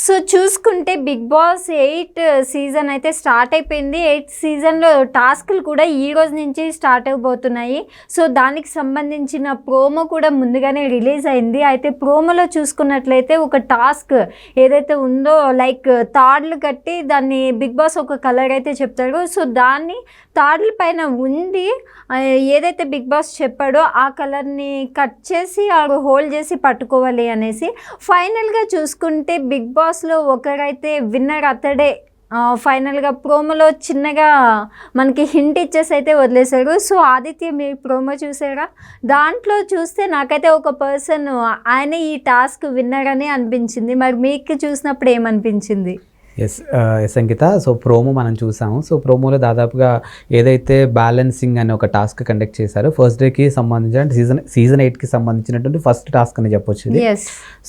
So చూసుకుంటే Bigg Boss eight season అయితే start అయిపోయింది. ఎయిత్ సీజన్లో టాస్క్లు కూడా ఈ రోజు నుంచి స్టార్ట్ అవబోతున్నాయి. సో దానికి సంబంధించిన ప్రోమో కూడా ముందుగానే రిలీజ్ అయింది. అయితే ప్రోమోలో చూసుకున్నట్లయితే ఒక టాస్క్ ఏదైతే ఉందో లైక్ తాడ్లు కట్టి దాన్ని బిగ్ బాస్ ఒక కలర్ అయితే చెప్తాడు. సో దాన్ని తాడ్ల పైన ఉండి ఏదైతే బిగ్ బాస్ చెప్పాడో ఆ కలర్ని కట్ చేసి ఆ హోల్డ్ చేసి పట్టుకోవాలి అనేసి ఫైనల్గా చూసుకుంటే బిగ్ బాస్ బాస్లో ఒకరైతే విన్నర్ అతడే. ఫైనల్గా ప్రోమోలో చిన్నగా మనకి హింట్ ఇచ్చేసి అయితే వదిలేశారు. సో ఆదిత్య మీరు ప్రోమో చూసారా? దాంట్లో చూస్తే నాకైతే ఒక పర్సన్ ఆయన ఈ టాస్క్ విన్నర్ అని అనిపించింది. మరి మీకు చూసినప్పుడు ఏమనిపించింది? Yes yes Ankita so promo మనం చూసాము. సో ప్రోమోలో దాదాపుగా ఏదైతే బ్యాలెన్సింగ్ అనే ఒక టాస్క్ కండక్ట్ చేశారో ఫస్ట్ డేకి సంబంధించిన సీజన్ సీజన్ ఎయిట్కి సంబంధించినటువంటి ఫస్ట్ టాస్క్ అని చెప్పొచ్చు ఇది.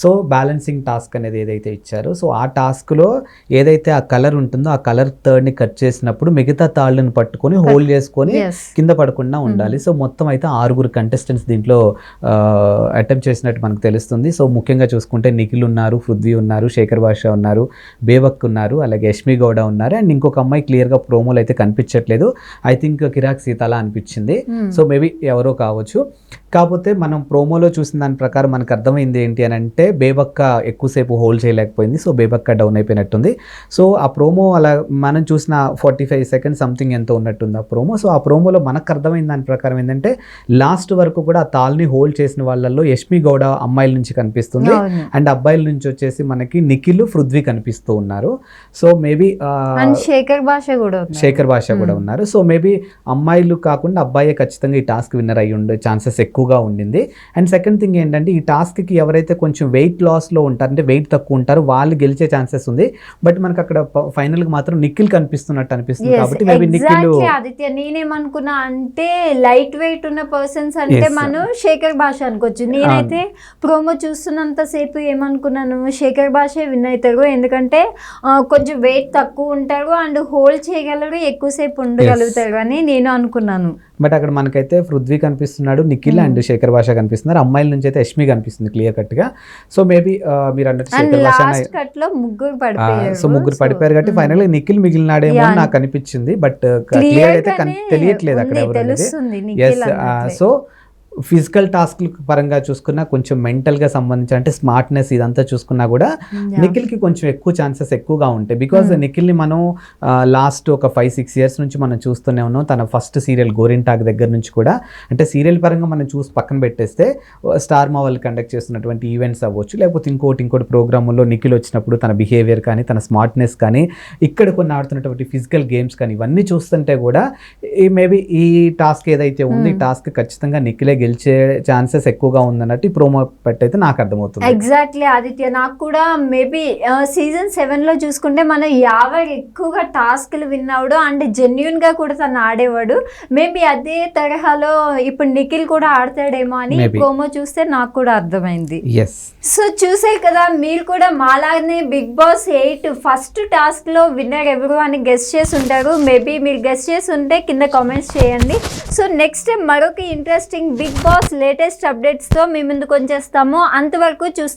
సో బ్యాలెన్సింగ్ టాస్క్ అనేది ఏదైతే ఇచ్చారో సో ఆ టాస్క్లో ఏదైతే ఆ కలర్ ఉంటుందో ఆ కలర్ థర్డ్ని కట్ చేసినప్పుడు మిగతా తాళ్ళని పట్టుకొని హోల్డ్ చేసుకొని కింద పడకుండా ఉండాలి. సో మొత్తం అయితే ఆరుగురు కంటెస్టెంట్స్ దీంట్లో అటెంప్ట్ చేసినట్టు మనకు తెలుస్తుంది. సో ముఖ్యంగా చూసుకుంటే నిఖిల్ ఉన్నారు పృథ్వీ ఉన్నారు శేఖర్ భాష ఉన్నారు బేబక్ ఉన్నారు అలాగే యష్మి గౌడ ఉన్నారు. అండ్ ఇంకొక అమ్మాయి క్లియర్గా ప్రోమోలు అయితే కనిపించట్లేదు. ఐ థింక్ కిరాక్ సీతాల అనిపించింది. సో మేబీ ఎవరో కావచ్చు. కాకపోతే మనం ప్రోమోలో చూసిన దాని ప్రకారం మనకు అర్థమైంది ఏంటి అని అంటే బేబక్క ఎక్కువసేపు హోల్డ్ చేయలేకపోయింది. సో బేబక్క డౌన్ అయిపోయినట్టుంది. సో ఆ ప్రోమో అలా మనం చూసిన ఫార్టీ ఫైవ్ సెకండ్స్ సంథింగ్ ఎంతో ఉన్నట్టుంది ఆ ప్రోమో సో ఆ ప్రోమోలో మనకు అర్థమైన దాని ప్రకారం ఏంటంటే లాస్ట్ వరకు కూడా ఆ తాల్ని హోల్డ్ చేసిన వాళ్ళల్లో యష్మి గౌడ అమ్మాయిల నుంచి కనిపిస్తుంది. అండ్ అబ్బాయిల నుంచి వచ్చేసి మనకి నిఖిల్ పృథ్వీ కనిపిస్తూ ఉన్నారు. సో మేబీ శేఖర్ భాష కూడా శేఖర్ భాష కూడా ఉన్నారు. సో మేబీ అమ్మాయిలు కాకుండా అబ్బాయి ఖచ్చితంగా ఈ టాస్క్ విన్నర్ అయ్యి ఉండే ఛాన్సెస్ ఎక్కువగా ఉండింది. అండ్ సెకండ్ థింగ్ ఏంటంటే ఈ టాస్క్కి ఎవరైతే కొంచెం వెయిట్ లాస్లో ఉంటారు అంటే వెయిట్ తక్కువ ఉంటారో వాళ్ళు గెలిచే ఛాన్సెస్ ఉంది. బట్ మనకు అక్కడ ఫైనల్గా మాత్రం నిఖిల్ కనిపిస్తున్నట్టు అనిపిస్తుంది కాబట్టి మేబీ నిఖిల్ ఆదిత్య నేనేమనుకున్నా అంటే లైట్ వెయిట్ ఉన్న పర్సన్స్ అంటే. మనం శేఖర్ భాష అనుకోవచ్చు. నేనైతే ప్రోమో చూస్తున్నంత సేపు ఏమనుకున్నాను శేఖర్ భాషే విన్ అవుతారు. ఎందుకంటే ఆ, కొంచెం వెయిట్ తక్కువ ఉంటారు అండ్ హోల్డ్ చేయగలరు ఎక్కువసేపు ఉండగలుగుతారు అని నేను అనుకున్నాను. బట్ అక్కడ మనకైతే పృథ్వీ కనిపిస్తున్నాడు నిఖిల్ అండ్ శేఖర్ భాష కనిపిస్తున్నారు. అమ్మాయిల నుంచి అయితే యష్మి కనిపిస్తుంది క్లియర్ కట్గా సో మేబీ మీరు అన్నట్టు శేఖర్ భాష కట్ ముగ్గురు పడిపోయారు. సో ముగ్గురు పడిపోయారు కాబట్టి ఫైనల్ నిఖిల్ మిగిలినాడేమో నాకు అనిపించింది. బట్ క్లియర్ క్లియర్ అయితే తెలియట్లేదు అక్కడ ఎవరు. సో ఫిజికల్ టాస్క్ల పరంగా చూసుకున్నా కొంచెం మెంటల్గా సంబంధించి అంటే స్మార్ట్నెస్ ఇదంతా చూసుకున్నా కూడా. నిఖిల్కి కొంచెం ఎక్కువ ఛాన్సెస్ ఎక్కువగా ఉంటాయి. బికాజ్ నిఖిల్ని మనం లాస్ట్ ఒక ఫైవ్ సిక్స్ ఇయర్స్ నుంచి మనం చూస్తూనే ఉన్నాం. తన ఫస్ట్ సీరియల్ గోరింటాక్ దగ్గర నుంచి కూడా. అంటే సీరియల్ పరంగా మనం చూసి పక్కన పెట్టేస్తే స్టార్ మా వాళ్ళు కండక్ట్ చేస్తున్నటువంటి ఈవెంట్స్ అవ్వచ్చు. లేకపోతే ఇంకోటి ఇంకోటి ప్రోగ్రాముల్లో నిఖిల్ వచ్చినప్పుడు తన బిహేవియర్ కానీ తన స్మార్ట్నెస్ కానీ ఇక్కడ కొన్ని ఆడుతున్నటువంటి ఫిజికల్ గేమ్స్ కానీ ఇవన్నీ చూస్తుంటే కూడా ఈ మేబీ ఈ టాస్క్ ఏదైతే ఉంది ఈ టాస్క్ ఖచ్చితంగా నిఖిలే గెలిచే ఛాన్సెస్ ఎక్కువగా ఉందన్నట్టు ఈ ప్రోమో పెట్టయితే నాకు అర్థమవుతుంది. ఎగ్జాక్ట్లీ ఆదిత్య. నాకు కూడా మేబీ సీజన్ సెవెన్లో చూసుకుంటే మనం యావర్ ఎక్కువగా టాస్క్లు విన్నాడు అండ్ జెన్యున్గా కూడా తను ఆడేవాడు. మేబీ అదే తరహాలో ఇప్పుడు నిఖిల్ కూడా ఆడతాడేమో అని. ప్రోమో చూస్తే నాకు కూడా అర్థమైంది. సో చూసే కదా మీరు కూడా మాలాగనే బిగ్ బాస్ ఎయిట్ ఫస్ట్ టాస్క్లో విన్నర్ ఎవరు అని గెస్ట్ చేసి ఉంటారు. మేబీ మీరు గెస్ట్ చేసి ఉంటే కింద కామెంట్స్ చేయండి. సో నెక్స్ట్ మరొక ఇంట్రెస్టింగ్ బిగ్ బాస్ లేటెస్ట్ అప్డేట్స్తో మీ ముందుకు వచ్చేస్తాము. అంతవరకు చూస్తాం